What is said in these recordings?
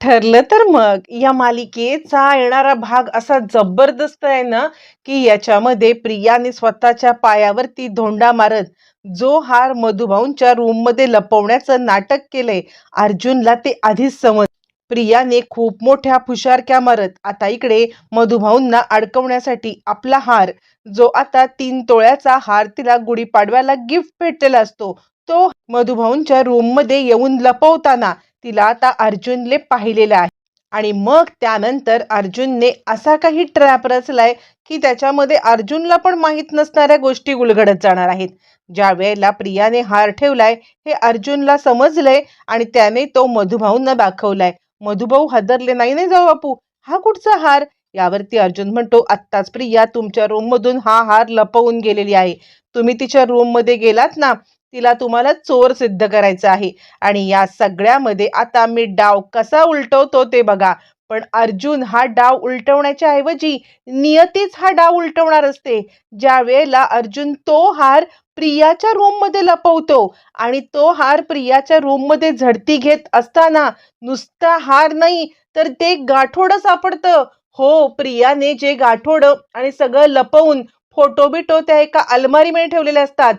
ठरलं तर मग. या मालिकेचा येणारा भाग असा जबरदस्त आहे ना की याच्यामध्ये प्रियाने स्वतःच्या पायावरती धोंडा मारत जो हार मधुभाऊंच्या रूममध्ये लपवण्याचं नाटक केलंय अर्जुनला ते आधीच समज. प्रियाने खूप मोठ्या फुशारक्या मारत आता इकडे मधुभाऊंना अडकवण्यासाठी आपला हार जो आता तीन तोळ्याचा हार तिला गुढीपाडव्याला गिफ्ट भेटलेला असतो तो मधुभाऊंच्या रूममध्ये येऊन लपवताना तिला आता अर्जुनने पाहिलेलं आहे. आणि मग त्यानंतर अर्जुनने असा काही ट्रॅप रचलाय की त्याच्यामध्ये अर्जुनला पण माहीत नसणाऱ्या गोष्टी उलगडत जाणार आहेत. ज्या वेळेला प्रियाने हार ठेवलाय हे अर्जुनला समजलंय आणि त्याने तो मधुभाऊंना दाखवलाय. मधुभाऊ हादरले नाही नाही जाऊ बापू? हा कुठचा हार? यावरती अर्जुन म्हणतो आत्ताच प्रिया तुमच्या रूम मधून हा हार लपवून गेलेली आहे. तुम्ही तिच्या रूममध्ये गेलात ना तिला तुम्हाला चोर सिद्ध करायचं आहे. आणि या सगळ्यामध्ये आता मी डाव कसा उलटवतो ते बघा. पण अर्जुन हा डाव उलटवण्याच्या ऐवजी नियतीच हा डाव उलटवणार असते. ज्या वेळेला अर्जुन तो हार प्रियाच्या रूममध्ये लपवतो आणि तो हार प्रियाच्या रूममध्ये झडती घेत असताना नुसता हार नाही तर ते गाठोडं सापडतं. हो प्रियाने जे गाठोडं आणि सगळं लपवून फोटो बिटो त्या एका अलमारीमध्ये ठेवलेले असतात.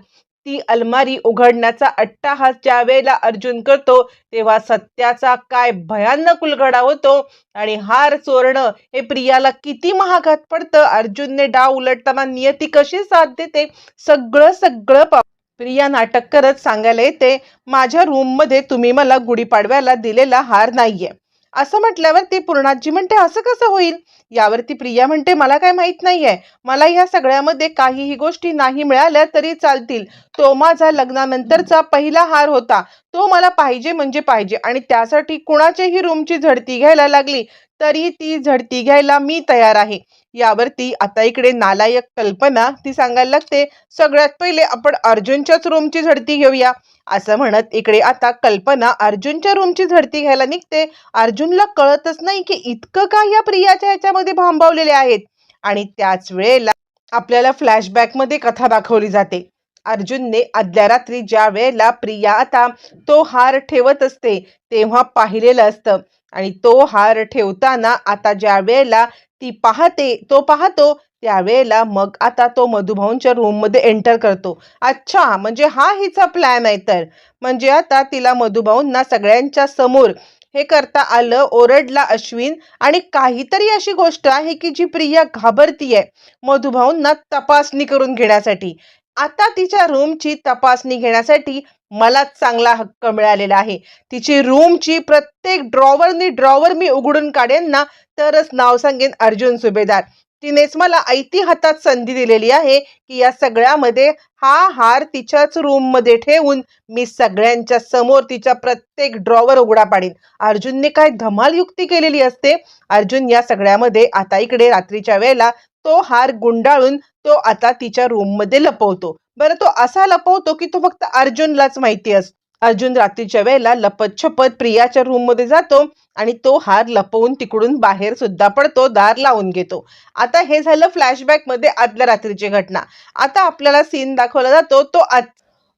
ती अलमारी उघडण्याचा अट्टाहास ज्या वेळेला अर्जुन करतो तेव्हा सत्याचा काय भयानक उलगडा होतो आणि हार चोरणं हे प्रियाला किती महागात पडतं. अर्जुनने डाव उलटताना नियती कशी साथ देते? सगळं सगळं पा- प्रिया नाटक करत सांगायला येते माझ्या रूममध्ये तुम्ही मला गुढीपाडव्याला दिलेला हार नाहीये. असं म्हटल्यावर ती पूर्णाजी म्हणते असं कसं होईल? यावरती प्रिया म्हणते मला काय माहीत नाहीये. मला या सगळ्यामध्ये काहीही गोष्टी नाही मिळाल्या तरी चालतील. तो माझा लग्नानंतरचा पहिला हार होता. तो मला पाहिजे म्हणजे पाहिजे आणि त्यासाठी कुणाच्याही रूमची झडती घ्यायला लागली तरी ती झडती घ्यायला मी तयार आहे. यावरती आता इकडे नालायक कल्पना ती सांगायला लागते सगळ्यात पहिले आपण अर्जुनच्याच रूमची झडती घेऊया. असं म्हणत इकडे आता कल्पना अर्जुनच्या रूमची झडती घ्यायला निघते. अर्जुनला कळतच नाही की इतकं का या प्रियाच्या ह्याच्यामध्ये भांबावलेले आहेत. आणि त्याच वेळेला आपल्याला फ्लॅशबॅकमध्ये कथा दाखवली जाते. अर्जुनने आदल्या रात्री ज्या वेळेला प्रिया आता तो हार ठेवत असते तेव्हा पाहिलेलं असतं. आणि तो हार ठेवताना आता ज्या वेळेला ती पाहते तो पाहतो त्यावेळेला मग आता तो मधुभाऊंच्या रूममध्ये एंटर करतो. अच्छा म्हणजे हा हिचा प्लॅन आहे तर. म्हणजे आता तिला मधुभाऊंना सगळ्यांच्या समोर हे करता आलं ओरडला अश्विन आणि काहीतरी अशी गोष्ट आहे की जी प्रिया घाबरतीये मधुभाऊंना तपासणी करून घेण्यासाठी. आता तिच्या रूमची तपासणी घेण्यासाठी मलाच चांगला हक्क मिळालेला आहे. तिची रूमची प्रत्येक ड्रॉवरनी ड्रॉवर मी उघडून काढेन ना तरच नाव सांगेन अर्जुन सुभेदार. तिनेच मला ऐती हातात संधी दिलेली आहे की या सगळ्यामध्ये हा हार तिच्याच रूममध्ये ठेवून मी सगळ्यांच्या समोर तिच्या प्रत्येक ड्रॉवर उघडा पाडेन. अर्जुनने काय धमाल युक्ती केलेली असते? अर्जुन या सगळ्यामध्ये आता इकडे रात्रीच्या वेळेला तो हार गुंडाळून तो आता तिच्या रूममध्ये लपवतो. बरं तो असा लपवतो की तो फक्त अर्जुनलाच माहिती असतो. अर्जुन रात्रीच्या वेळेला लपत छपत प्रियाच्या रूममध्ये जातो. आणि तो हार लपवून तिकडून बाहेर सुद्धा पडतो दार लावून घेतो. आता हे झालं फ्लॅशबॅकमध्ये आदल्या रात्रीची घटना. आता आपल्याला सीन दाखवला जातो तो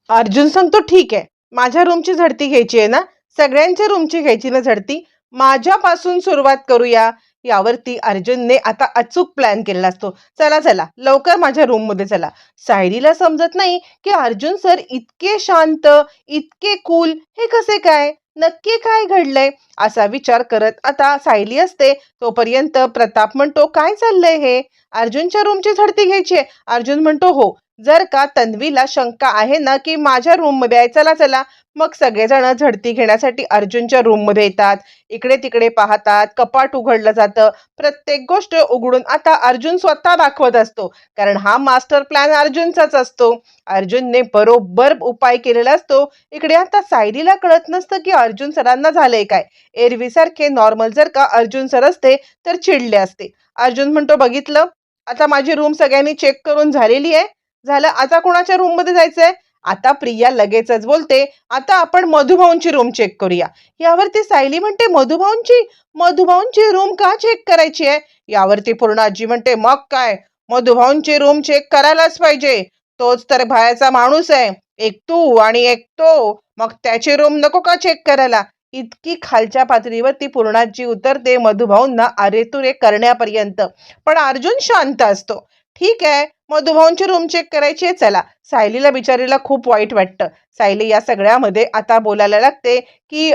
अर्जुन सांगतो ठीक आहे माझ्या रूमची झडती घ्यायची आहे ना? सगळ्यांच्या रूमची घ्यायची ना झडती? माझ्यापासून सुरुवात करूया. यावरती अर्जुनने आता अचूक प्लॅन केलेला असतो. चला चला लवकर माझ्या रूममध्ये चला. सायरीला समजत नाही की अर्जुन सर इतके शांत इतके कूल हे कसे काय? नक्की काय घडलंय असा विचार करत आता सायली असते तोपर्यंत प्रताप म्हणतो काय चाललंय हे? अर्जुनच्या रूमची झडती घ्यायची अर्जुन म्हणतो हो जर का तन्वीला शंका आहे ना की माझ्या रूममध्ये आहे चला चला. मग सगळेजण झडती घेण्यासाठी अर्जुनच्या रूममध्ये येतात. इकडे तिकडे पाहतात कपाट उघडलं जातं. प्रत्येक गोष्ट उघडून आता अर्जुन स्वतः दाखवत असतो. कारण हा मास्टर प्लॅन अर्जुनचाच असतो. अर्जुनने बरोबर उपाय केलेला असतो. इकडे आता सायलीला कळत नसतं की अर्जुन सरांना झालंय काय. एरवीसारखे नॉर्मल जर का अर्जुन सर असते तर चिडले असते. अर्जुन म्हणतो बघितलं? आता माझी रूम सगळ्यांनी चेक करून झालेली आहे. झालं. आता कोणाच्या रूममध्ये जायचंय? आता प्रिया लगेचच बोलते. आता आपण मधुभाऊंची रूम चेक करूया. यावरती सायली म्हणते मधुभाऊंची? मधुभाऊंची रूम का चेक करायची आहे? यावरती पूर्ण आजी म्हणते मग काय? मधुभाऊंची रूम चेक करायलाच पाहिजे. तोच तर भायाचा माणूस आहे. एक तू आणि एक तो. मग त्याची रूम नको का चेक करायला? इतकी खालच्या पातळीवरती पूर्णाजी उतरते मधुभाऊंना अरेतुरे करण्यापर्यंत. पण अर्जुन शांत असतो. ठीक आहे. मधुभाऊंची रूम चेक करायची आहे. चला सायलीला बिचारीला खूप वाईट वाटतं. सायली या सगळ्यामध्ये आता बोलायला लागते की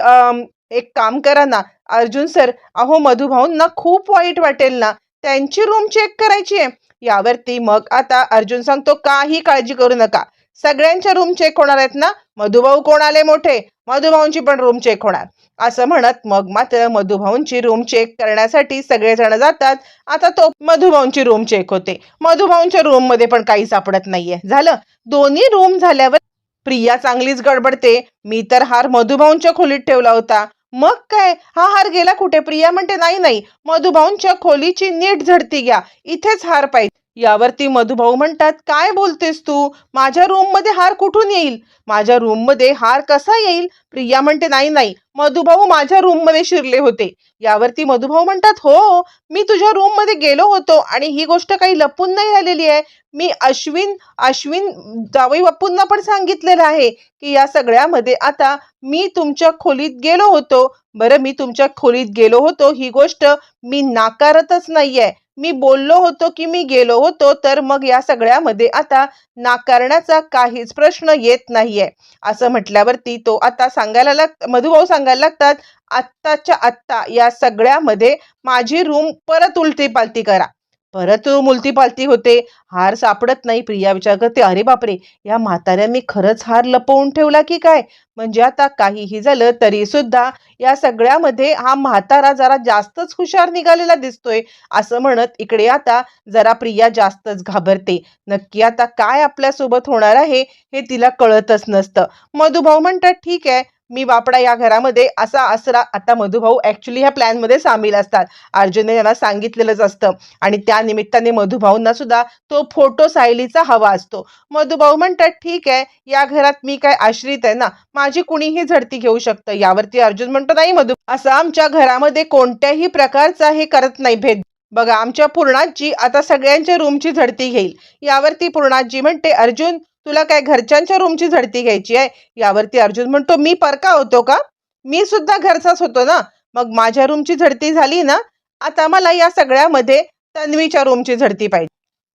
एक काम करा ना. अर्जुन सर अहो मधुभाऊंना खूप वाईट वाटेल ना. त्यांची रूम चेक करायची आहे. यावरती मग आता अर्जुन सांगतो काही काळजी करू नका. सगळ्यांच्या रूम चेक होणार आहेत ना. मधुभाऊ कोण आले मोठे? मधुभाऊंची पण रूम चेक होणार. असं म्हणत मग मात्र मधुभाऊंची रूम चेक करण्यासाठी सगळेजण जातात. आता तो मधुभाऊंची रूम चेक होते. मधुभाऊंच्या रूममध्ये पण काही सापडत नाहीये. झालं. दोन्ही रूम झाल्यावर प्रिया चांगलीच गडबडते. मी तर हार मधुभाऊंच्या खोलीत ठेवला होता. मग काय? हा हार गेला कुठे? प्रिया म्हणते नाही नाही. मधुभाऊंच्या खोलीची नीट झडती घ्या. इथेच हार पाहिजे. यावरती मधुभाऊ म्हणतात काय बोलतेस तू? माझ्या रूममध्ये हार कुठून येईल? माझ्या रूममध्ये हार कसा येईल? प्रिया म्हणते नाही नाही. मधुभाऊ माझ्या रूममध्ये शिरले होते. यावरती मधुभाऊ म्हणतात हो मी तुझ्या रूममध्ये गेलो होतो आणि ही गोष्ट काही लपून नाही राहिलेली आहे. मी अश्विन अश्विन जावई बापूंना पण सांगितलेलं आहे की या सगळ्यामध्ये आता मी तुमच्या खोलीत गेलो होतो. बरं मी तुमच्या खोलीत गेलो होतो. ही गोष्ट मी नाकारतच नाहीये. मी बोललो होतो की मी गेलो होतो तर मग या सगळ्यामध्ये आता नाकारण्याचा काहीच प्रश्न येत नाहीये. असं म्हटल्यावरती तो आता सांगायला लाग मधुभाऊ सांगायला लागतात आत्ताच्या आत्ता या सगळ्यामध्ये माझी रूम परत उलटी पालती करा. परत मुलतीपालती होते. हार सापडत नाही. प्रिया विचार करते अरे बापरे या म्हाताऱ्यांनी खरंच हार लपवून ठेवला की काय? म्हणजे आता काहीही झालं तरी सुद्धा या सगळ्यामध्ये हा म्हातारा जरा जास्तच हुशार निघालेला दिसतोय. असं म्हणत इकडे आता जरा प्रिया जास्तच घाबरते. नक्की आता काय आपल्यासोबत होणार आहे हे तिला कळतच नसतं. मधुभाऊ म्हणतात ठीक आहे मी बापडा या घरामध्ये असा असरा आता मधुभाऊ ऍक्च्युली ह्या प्लॅनमध्ये सामील असतात. अर्जुनने त्यांना सांगितलेलंच असतं. आणि त्या निमित्ताने मधुभाऊंना सुद्धा तो फोटो सायलीचा हवा असतो. मधुभाऊ म्हणतात ठीक आहे या घरात मी काय आश्रित आहे ना? माझी कुणीही झडती घेऊ शकतं. यावरती अर्जुन म्हणतो नाही मधु असं आमच्या घरामध्ये कोणत्याही प्रकारचा हे करत नाही भेद. बघा आमच्या पूर्णाजी आता सगळ्यांच्या रूमची झडती घेईल. यावरती पूर्णाजी म्हणते अर्जुन तुला काय घरच्यांच्या रूमची झडती घ्यायची आहे? यावरती अर्जुन म्हणतो मी परका होतो का? मी सुद्धा घरचाच होतो ना? मग माझ्या रूमची झडती झाली ना? आता मला या सगळ्यामध्ये तन्वीच्या रूमची झडती पाहिजे.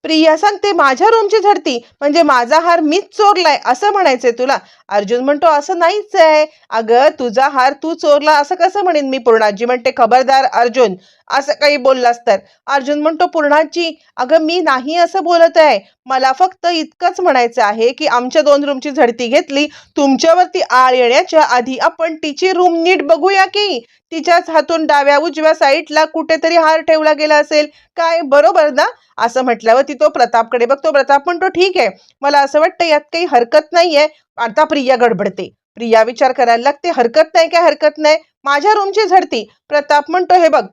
प्रिया सांगते माझ्या रूमची झडती? म्हणजे माझा हार मीच चोरलाय असं म्हणायचंय तुला. अर्जुन म्हणतो असं नाहीच आहे अगं तुझा हार तू चोरला असं कसं म्हणेन मी? पूर्णाजी म्हणते खबरदार अर्जुन असं काही बोललास तर. अर्जुन म्हणतो पूर्णाजी अगं मी नाही असं बोलत आहे. मला फक्त इतकंच म्हणायचं आहे की आमच्या दोन रूमची झडती घेतली. तुमच्यावरती आळ येण्याच्या आधी आपण तिची रूम नीट बघूया की. तिच्याच हातून डाव्या उजव्या साईडला कुठेतरी हार ठेवला गेला असेल. काय? बरोबर ना? असं म्हटल्यावर ती तो प्रतापकडे बघतो. प्रताप म्हणतो ठीक आहे. मला असं वाटतं यात काही हरकत नाहीये. आता प्रिया गडबडते. प्रिया विचार करायला लागते. हरकत नाही काय हरकत नाही? माझ्या रूमची झडती. प्रताप म्हणतो हे बघ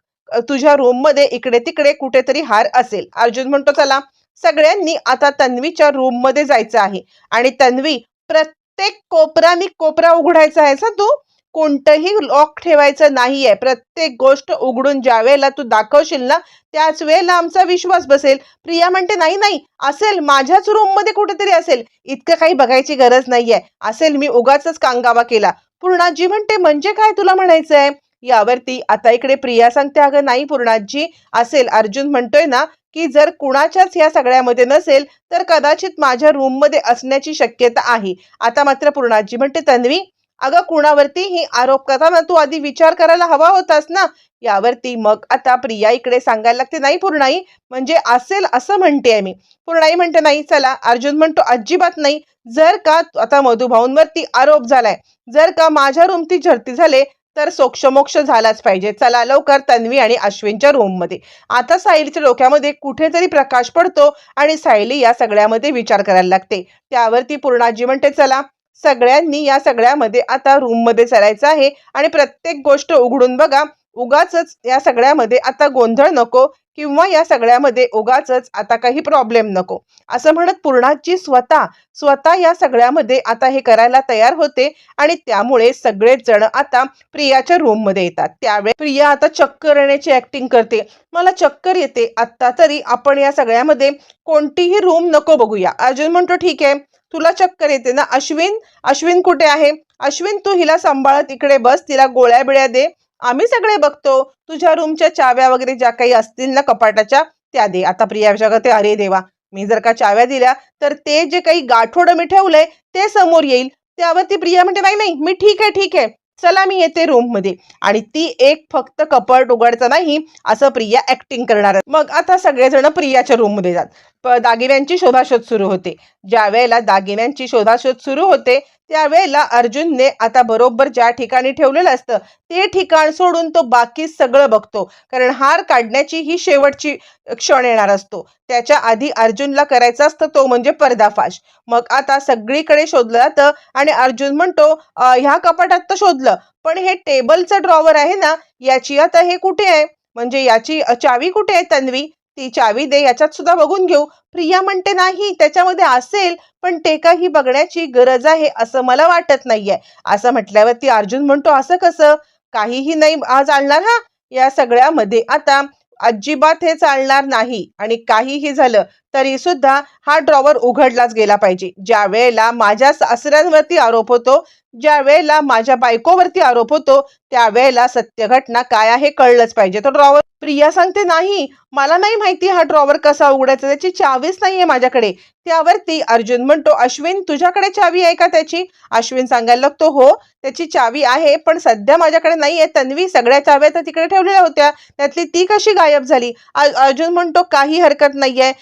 तुझ्या रूममध्ये इकडे तिकडे कुठेतरी हार असेल. अर्जुन म्हणतो चला सगळ्यांनी आता तन्वीच्या रूममध्ये जायचं आहे. आणि तन्वी प्रत्येक कोपरानी कोपरा उघडायचा आहे ना तू? कोणतंही लॉक ठेवायचं नाहीये. प्रत्येक गोष्ट उघडून ज्या वेळेला तू दाखवशील ना त्याच वेळेला आमचा विश्वास बसेल. प्रिया म्हणते नाही नाही असेल. माझ्याच रूममध्ये कुठेतरी असेल. इतकं काही बघायची गरज नाहीये. असेल मी उगाच कांगावा केला. पूर्णाजी म्हणते म्हणजे काय तुला म्हणायचंय? यावरती आता इकडे प्रिया सांगते अगं नाही पूर्णाजी असेल. अर्जुन म्हणतोय ना की जर कुणाच्याच या सगळ्यामध्ये नसेल तर कदाचित माझ्या रूममध्ये असण्याची शक्यता आहे. आता मात्र पूर्णाजी म्हणते तन्वी अगं कुणावरती ही आरोप करताना तू आधी विचार करायला हवा होतास ना? यावरती मग आता प्रिया इकडे सांगायला लागते नाही पूर्णाई म्हणजे असेल असं म्हणते मी. पूर्णाई म्हणते नाही चला. अर्जुन म्हणतो अजिबात नाही. जर का आता मधुभाऊंवरती आरोप झालाय जर का माझ्या रूमती झडती झाले तर सोक्षमोक्ष झालाच पाहिजे. चला लवकर तन्वी आणि अश्विनच्या रूममध्ये आता सायलीच्या डोक्यामध्ये कुठेतरी प्रकाश पडतो आणि सायली या सगळ्यामध्ये विचार करायला लागते. त्यावरती पूर्णाजी म्हणते चला सगळ्यांनी या सगळ्यामध्ये आता रूममध्ये चलायचं आहे आणि प्रत्येक गोष्ट उघडून बघा. उगाच या सगळ्यामध्ये आता गोंधळ नको. किंवा या सगळ्यामध्ये उगाच आता काही प्रॉब्लेम नको. असं म्हणत पूर्णाची स्वतः स्वतः या सगळ्यामध्ये आता हे करायला तयार होते आणि त्यामुळे सगळेच जण आता प्रियाच्या रूममध्ये येतात. त्यावेळी प्रिया आता चक्कर येण्याची ऍक्टिंग करते. मला चक्कर येते. आत्ता तरी आपण या सगळ्यामध्ये कोणतीही रूम नको बघूया. अर्जुन म्हणतो ठीक आहे. तुला चक्कर येते ना? अश्विन? अश्विन कुठे आहे? अश्विन तू हिला सांभाळत इकडे बस. तिला गोळ्या बिळ्या दे. आम्ही सगळे बघतो. तुझ्या रूमच्या चाव्या वगैरे ज्या काही असतील ना कपाटाच्या त्या दे. आता प्रिया विचारते अरे देवा मी जर का चाव्या दिल्या तर ते जे काही गाठोडं मी ठेवलंय ते समोर येईल. त्यावरती प्रिया म्हणते नाही नाही मी ठीक आहे ठीक आहे. चला मी येते रूममध्ये. आणि ती एक फक्त कपाट उघडचं नाही असं प्रिया ऍक्टिंग करणार मग आता सगळेजण प्रियाच्या रूममध्ये जात प- दागिन्यांची शोधाशोध सुरू होते. ज्या वेळेला दागिन्यांची शोधाशोध सुरू होते त्यावेळेला अर्जुनने आता बरोबर ज्या ठिकाणी ठेवलेलं असतं ते ठिकाण सोडून तो बाकी सगळं बघतो. कारण हार काढण्याची ही शेवटची क्षण येणार असतो. त्याच्या आधी अर्जुनला करायचा असतं तो म्हणजे पर्दाफाश. मग आता सगळीकडे शोधलं जातं आणि अर्जुन म्हणतो ह्या कपाटात तर शोधलं पण हे टेबलचं ड्रॉवर आहे ना याची आता हे कुठे आहे? म्हणजे याची चावी कुठे आहे तन्वी? ती चावी दे याच्यात सुद्धा बघून घेऊ. प्रिया म्हणते नाही त्याच्यामध्ये असेल पण ते काही बघण्याची गरज आहे असं मला वाटत नाहीये. असं म्हटल्यावरती अर्जुन म्हणतो असं कसं? काहीही नाही आज आणणार हा? या सगळ्यामध्ये आता अजिबात हे चालणार नाही. आणि काहीही झालं तरी सुद्धा हा ड्रॉवर उघडलाच गेला पाहिजे. ज्या वेळेला माझ्या सासऱ्यांवरती आरोप होतो ज्या वेळेला माझ्या बायकोवरती आरोप होतो त्यावेळेला सत्य घटना काय आहे कळलंच पाहिजे. तो ड्रॉवर प्रिया सांगते नाही मला नाही माहिती हा ड्रॉवर कसा उघडायचा त्याची चावीच नाहीये माझ्याकडे. त्यावरती अर्जुन म्हणतो अश्विन तुझ्याकडे चावी आहे का त्याची? अश्विन सांगायला लागतो हो त्याची चावी आहे पण सध्या माझ्याकडे नाहीये. तन्वी सगळ्या चाव्या तर तिकडे ठेवलेल्या होत्या. त्यातली ती कशी गायब झाली? अर्जुन म्हणतो काही हरकत नाहीये.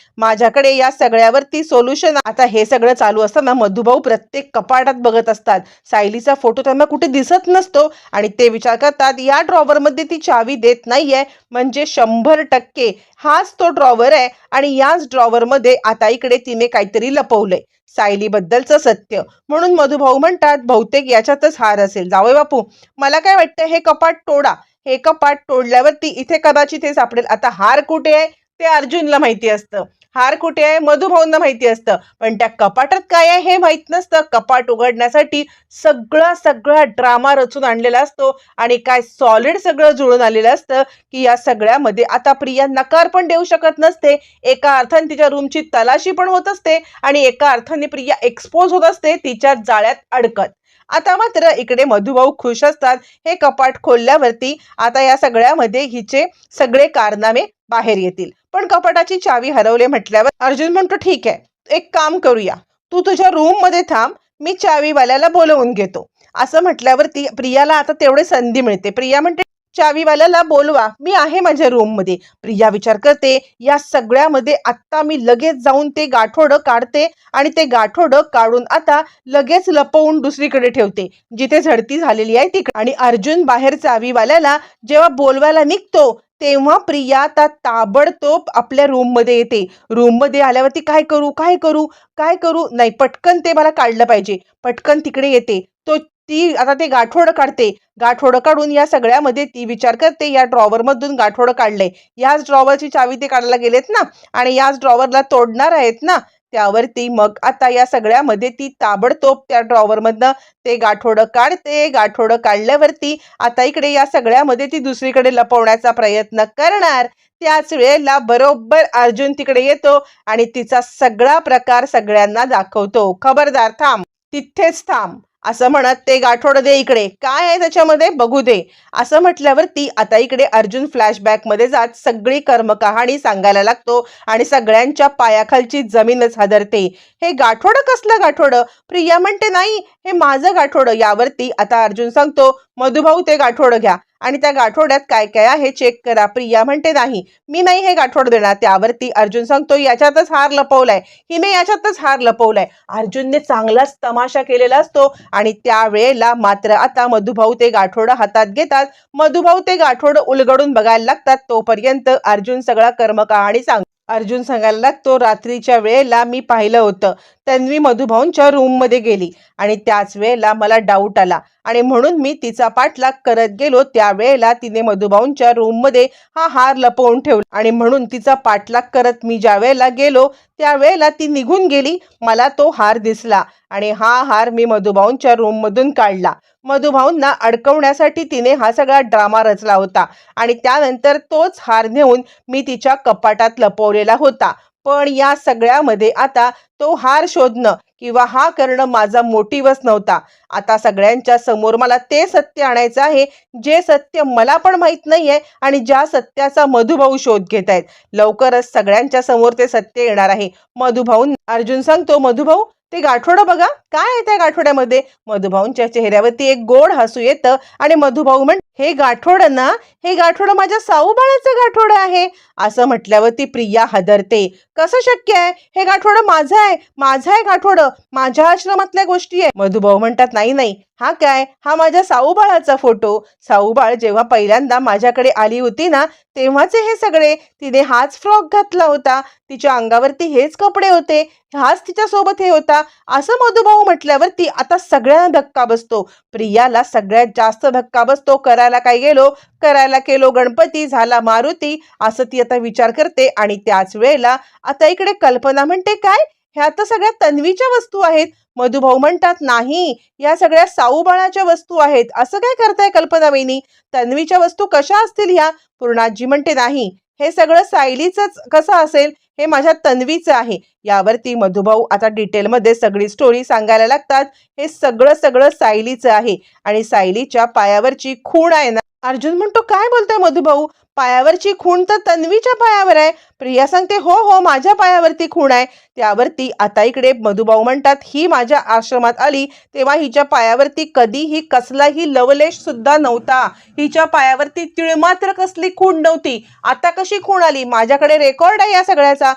माझ्याकडे या सगळ्यावरती सोल्युशन आता हे सगळं चालू असताना मधुभाऊ प्रत्येक कपाटात बघत असतात. सायलीचा फोटो त्यांना कुठे दिसत नसतो आणि ते विचार करतात या ड्रॉवरमध्ये ती चावी देत नाहीये. म्हणजे शंभर टक्के हाच तो ड्रॉवर आहे आणि याच ड्रॉवरमध्ये आता इकडे तिने काहीतरी लपवलंय. सायलीबद्दलचं सत्य. म्हणून मधुभाऊ म्हणतात बहुतेक याच्यातच हार असेल. जावय बापू मला काय वाटतं हे कपाट तोडा. हे कपाट तोडल्यावरती इथे कदाचित हे सापडेल. आता हार कुठे आहे? ते अर्जुनला माहिती असतं. हार कुठे आहे? मधुभाऊंना माहिती असतं. पण त्या कपाटात काय आहे हे माहीत नसतं. कपाट उघडण्यासाठी सगळा सगळा ड्रामा रचून आणलेला असतो. आणि काय सॉलिड सगळं जुळून आलेलं असतं की या सगळ्यामध्ये आता प्रिया नकार पण देऊ शकत नसते. एका अर्थाने तिच्या रूमची तलाशी पण होत असते. आणि एका अर्थाने प्रिया एक्सपोज होत असते तिच्या जाळ्यात अडकत. आता मात्र इकडे मधुभाऊ खुश असतात. हे कपाट खोलल्यावरती आता या सगळ्यामध्ये हिचे सगळे कारनामे बाहेर येतील. पण कपाटाची चावी हरवले म्हटल्यावर अर्जुन म्हणतो ठीक आहे एक काम करूया. तू तुझ्या रूममध्ये थांब मी चावीवाल्याला बोलवून घेतो. असं म्हटल्यावरती प्रियाला आता तेवढे संधी मिळते. प्रिया म्हणते चावीवाल्याला बोलवा मी आहे माझ्या रूममध्ये. प्रिया विचार करते या सगळ्यामध्ये आत्ता मी लगेच जाऊन ते गाठोडं काढते आणि ते गाठोडं काढून आता लगेच लपवून दुसरीकडे ठेवते. जिथे झडती झालेली आहे तिकडे. आणि अर्जुन बाहेर चावीवाल्याला जेव्हा बोलवायला निघतो तेव्हा प्रिया आता ताबडतोब आपल्या रूममध्ये येते. रूममध्ये आल्यावरती काय करू काय करू काय करू? नाही पटकन ते मला काढलं पाहिजे. पटकन तिकडे येते. तो ती आता ते गाठोडं काढते. गाठोडं काढून या सगळ्यामध्ये ती विचार करते या ड्रॉवरमधून गाठोडं काढलंय. याच ड्रॉवरची चावी ते काढायला गेलेत ना? आणि याच ड्रॉवरला तोडणार आहेत ना? त्यावरती मग आता या सगळ्यामध्ये ती ताबडतोब त्या ड्रॉवरमधनं ते गाठोडं काढते गाठोडं काढल्यावरती आता इकडे या सगळ्यामध्ये ती दुसरीकडे लपवण्याचा प्रयत्न करणार. त्याच वेळेला बरोबर अर्जुन तिकडे येतो आणि तिचा सगळा प्रकार सगळ्यांना दाखवतो. खबरदार थांब तिथेच थांब. असं म्हणत ते गाठोड दे इकडे. काय आहे त्याच्यामध्ये? बघू दे. असं म्हटल्यावर ती आता इकडे अर्जुन फ्लॅशबॅकमध्ये जात सगळी कर्मकहाणी सांगायला लागतो आणि सगळ्यांच्या पायाखालची जमीनच हादरते. हे गाठोडं कसलं गाठोडं? प्रिया म्हणते नाही हे माझं गाठोडं. यावरती आता अर्जुन सांगतो मधुभाऊ ते गाठोडं घ्या. आणि त्या गाठोड्यात काय काय आहे चेक करा. प्रिया म्हणते नाही मी नाही हे गाठोड देणार. त्यावरती अर्जुन सांगतो याच्यातच हार लपवलाय. हिने याच्यातच हार लपवलाय. अर्जुनने चांगलाच तमाशा केलेला असतो आणि त्यावेळेला मात्र आता मधुभाऊ ते गाठोडं हातात घेतात. मधुभाऊ ते गाठोडं उलगडून बघायला लागतात. तोपर्यंत अर्जुन सगळा कर्मकहाणी सांग अर्जुन सांगायला लागतो रात्रीच्या वेळेला मी पाहिलं होतं. तन्वी मधुभाऊंच्या रूममध्ये गेली आणि त्याच वेळेला मला डाऊट आला. आणि म्हणून मी तिचा पाठलाग करत गेलो. त्यावेळेला तिने मधुभाऊंच्या रूममध्ये हा हार लपवून ठेवला. आणि म्हणून तिचा पाठलाग करत मी ज्या वेळेला गेलो त्यावेळेला ती निघून गेली. मला तो हार दिसला आणि हा हार मी मधुभाऊंच्या रूममधून काढला. मधुभाऊंना अडकवण्यासाठी तिने हा सगळा ड्रामा रचला होता. आणि त्यानंतर तोच हार नेऊन मी तिच्या कपाटात लपवलेला होता. पण या सगळ्यामध्ये आता तो हार शोधणं किंवा हा करणं माझा मोटिवच नव्हता. आता सगळ्यांच्या समोर मला ते सत्य आणायचं आहे जे सत्य मला पण माहीत नाहीये आणि ज्या सत्याचा मधुभाऊ शोध घेत आहेत. लवकरच सगळ्यांच्या समोर ते सत्य येणार आहे. मधुभाऊ अर्जुन सांगतो मधुभाऊ ते गाठोडं बघा. काय आहे त्या गाठोड्यामध्ये? मधुभाऊंच्या चेहऱ्यावरती एक गोड हसू येतं आणि मधुभाऊ म्हण हे गाठोड ना हे गाठोड माझ्या साऊबाळाचं गाठोडं आहे. असं म्हटल्यावर ती प्रिया हदरते. कसं शक्य आहे? हे गाठोड माझं आहे. माझं आहे गाठोड. माझ्या आश्रमातल्या गोष्टी आहे. मधुभाऊ म्हणतात नाही नाही. हा काय? हा माझ्या साऊबाळाचा फोटो. साऊबाळ जेव्हा पहिल्यांदा माझ्याकडे आली होती ना तेव्हाचे हे सगळे. तिने हाच फ्रॉक घातला होता. तिच्या अंगावरती हेच कपडे होते. हाच तिच्या सोबत हे होता. असं मधुभाऊ म्हटल्यावरती आता सगळ्यांना धक्का बसतो. प्रियाला सगळ्यात जास्त धक्का बसतो करायला. काय गेलो? करायला केलो गणपती झाला मारुती असं ती आता विचार करते आणि त्याच वेळेला आता इकडे कल्पना म्हणते काय? ह्या तर सगळ्या तन्वीच्या वस्तू आहेत. मधुभाऊ म्हणतात नाही या सगळ्या साऊबाळाच्या वस्तू आहेत. असं काय करताय कल्पना वहिनी तन्वीच्या वस्तू कशा असतील ह्या? पूर्णाजी म्हणते नाही हे सगळं सायलीचंच कसं असेल? हे माझ्या तन्वीचं आहे. यावरती मधुभाऊ आता डिटेलमध्ये सगळी स्टोरी सांगायला लागतात. हे सगळं सगळं सायलीचं आहे. आणि सायलीच्या पायावरची खूण आहे ना. अर्जुन म्हणतो काय बोलतोय मधुभाऊ? पायावरची खूण तर तन्वीच्या पायावर आहे. प्रिया सांगते हो हो माझ्या पायावरती खूण आहे. त्यावरती आता इकडे मधुभाऊ म्हणतात ही माझ्या आश्रमात आली तेव्हा हिच्या पायावरती कधीही कसलाही लवलेश सुद्धा नव्हता. हिच्या पायावरती तिळमात्र कसली खूण नव्हती. आता कशी खूण आली? माझ्याकडे रेकॉर्ड आहे या सगळ्याचा.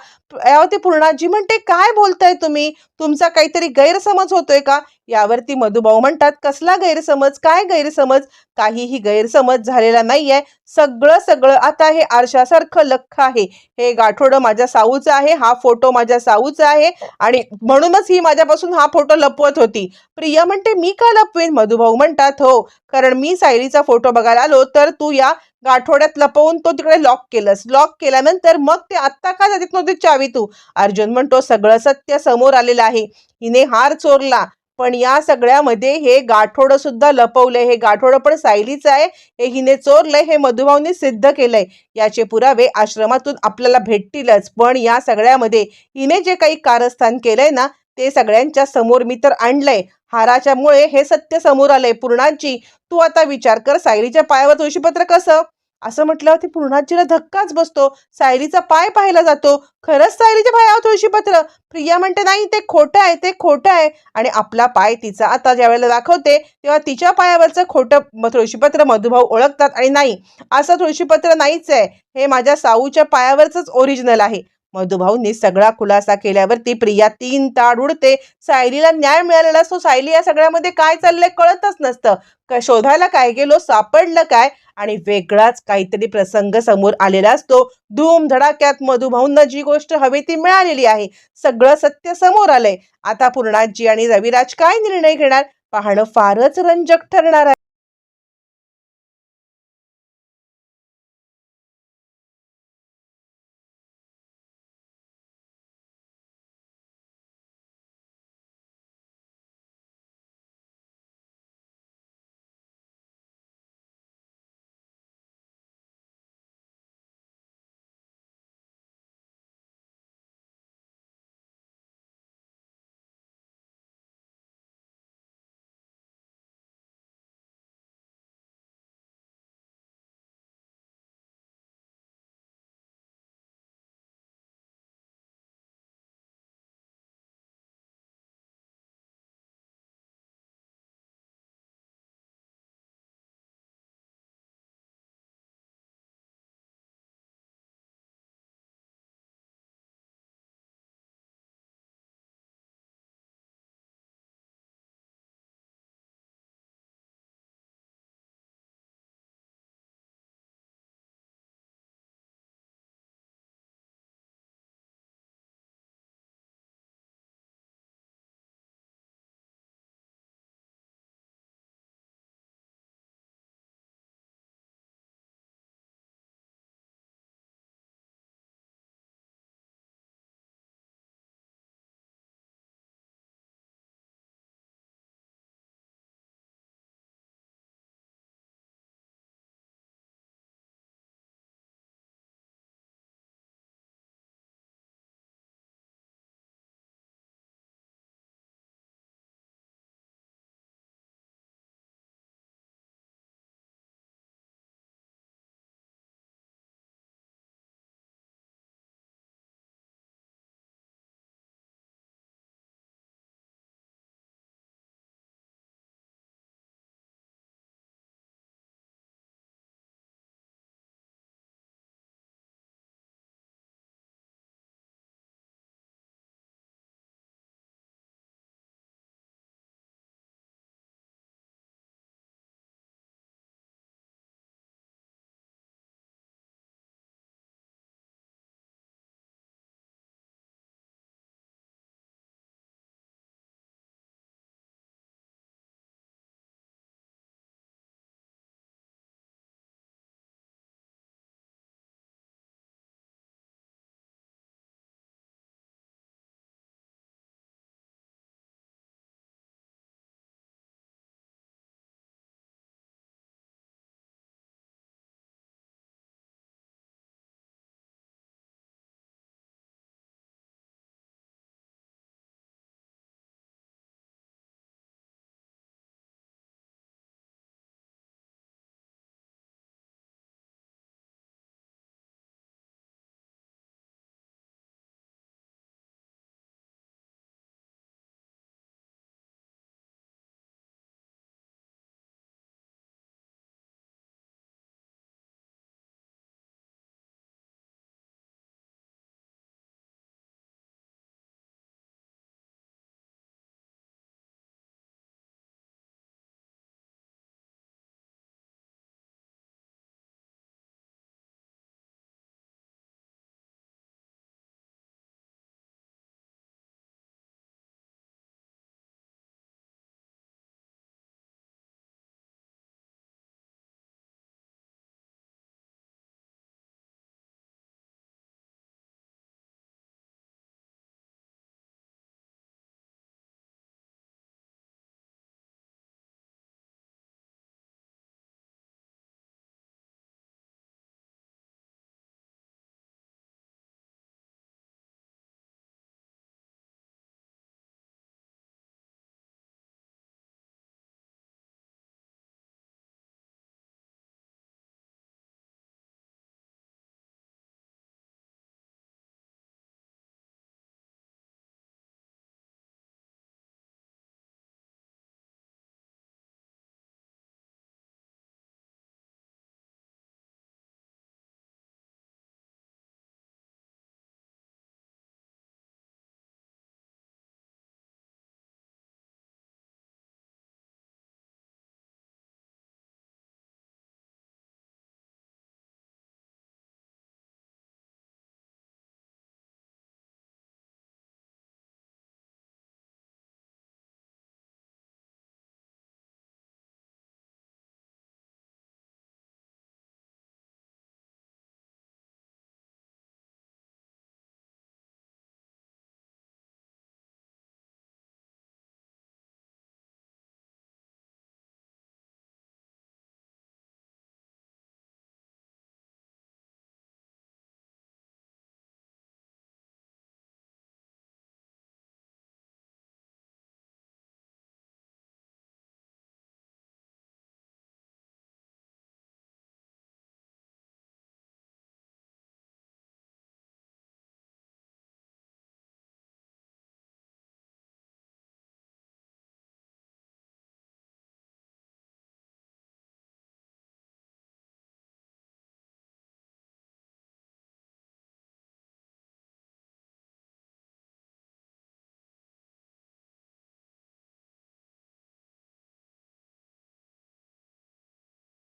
यावरती पूर्णाजी म्हणते काय बोलताय तुम्ही? तुमचा काहीतरी गैरसमज होतोय का? यावरती मधुभाऊ म्हणतात कसला गैरसमज? काय गैरसमज? काहीही गैरसमज झालेला नाहीये. सगळं सगळं आता हे आरशासारखं लख आहे. हे गाठोडं माझ्या साऊचं आहे हा फोटो माझ्या साऊचा आहे आणि म्हणूनच ही माझ्यापासून हा फोटो लपवत होती. प्रिया म्हणते मी का लपवेन? मधुभाऊ म्हणतात हो कारण मी सायलीचा फोटो बघायला आलो तर तू या गाठोड्यात लपवून तो तिकडे लॉक केलंस. लॉक केल्यानंतर मग ते आत्ता का देत नव्हती चावी तू? अर्जुन म्हणतो सगळं सत्य समोर आलेलं आहे. हिने हार चोरला. पण या सगळ्यामध्ये हे गाठोडं सुद्धा लपवलंय. हे गाठोडं पण सायलीचं आहे. हे हिने चोरलंय. हे मधुभावने सिद्ध केलंय. याचे पुरावे आश्रमातून आपल्याला भेटतीलच. पण या सगळ्यामध्ये हिने जे काही कारस्थान केलंय ना ते सगळ्यांच्या समोर मी तर आणलंय. हाराच्यामुळे हे सत्य समोर आलंय. पूर्णांची तू आता विचार कर. सायलीच्या पायावर तुळशीपत्र कसं? असं म्हटल्यावरती पूर्णाजीला धक्काच बसतो. सायलीचा पाय पाहिला जातो. खरंच सायलीच्या पायावर तुळशीपत्र प्रिया म्हणते नाही ते खोटं आहे ते खोटं आहे. आणि आपला पाय तिचा आता ज्या वेळेला दाखवते तेव्हा तिच्या पायावरचं खोटं तुळशीपत्र मधुभाऊ ओळखतात आणि नाही. असं तुळशीपत्र नाहीच आहे. हे माझ्या साऊच्या पायावरच ओरिजिनल आहे. मधुभाऊंनी सगळा खुलासा केल्यावरती प्रिया तीन ताड उडते. सायलीला न्याय मिळालेला असतो. सायली या सगळ्यामध्ये काय चाललंय कळतच नसतं. का शोधायला काय गेलो सापडलं काय? आणि वेगळाच काहीतरी प्रसंग समोर आलेला असतो. धूम धडाक्यात मधुभाऊंना जी गोष्ट हवी ती मिळालेली आहे. सगळं सत्य समोर आलंय. आता पूर्णाजी आणि रविराज काय निर्णय घेणार? पाहणं फारच रंजक ठरणार आहे.